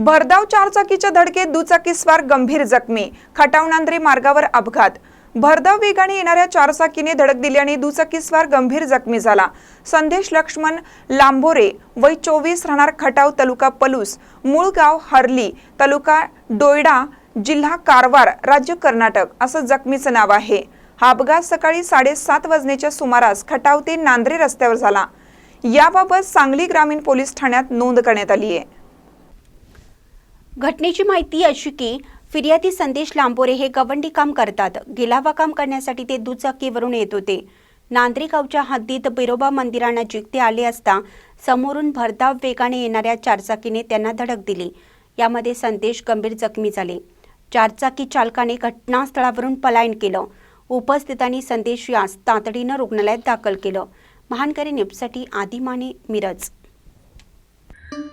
भरधाव चारचाकीच्या धडकेत दुचाकीस्वार गंभीर जखमी. खटावणांद्रे मार्गावर अपघात. भरधाव वेगाने येणाऱ्या चारचाकीने धडक दिल्याने दुचाकीस्वार गंभीर जखमी झाला. संदेश लक्ष्मण लांबोरे वय चोवीस राहणार खटाव तालुका पलूस मूळ गाव हरली तालुका डोयडा जिल्हा कारवार राज्य कर्नाटक असं जखमीचं नाव आहे. हा अपघात सकाळी साडेसात वाजण्याच्या सुमारास खटाव ते नांद्रे रस्त्यावर झाला. याबाबत सांगली ग्रामीण पोलीस ठाण्यात नोंद करण्यात आली आहे. घटनेची माहिती अशी की फिर्यादी संदेश लांबोरे हे गवंडी काम करतात. गिलावा काम करण्यासाठी ते दुचाकीवरून येत होते. नांद्रे गावच्या हद्दीत बिरोबा मंदिरानजीक ते आले असता समोरून भरधाव वेगाने येणाऱ्या चारचाकीने त्यांना धडक दिली. यामध्ये संदेश गंभीर जखमी झाले. चारचाकी चालकाने घटनास्थळावरून पलायन केलं. उपस्थितांनी संदेश यास तातडीनं रुग्णालयात दाखल केलं. महानकरी न्यूजसाठी आदिमाने मिरज.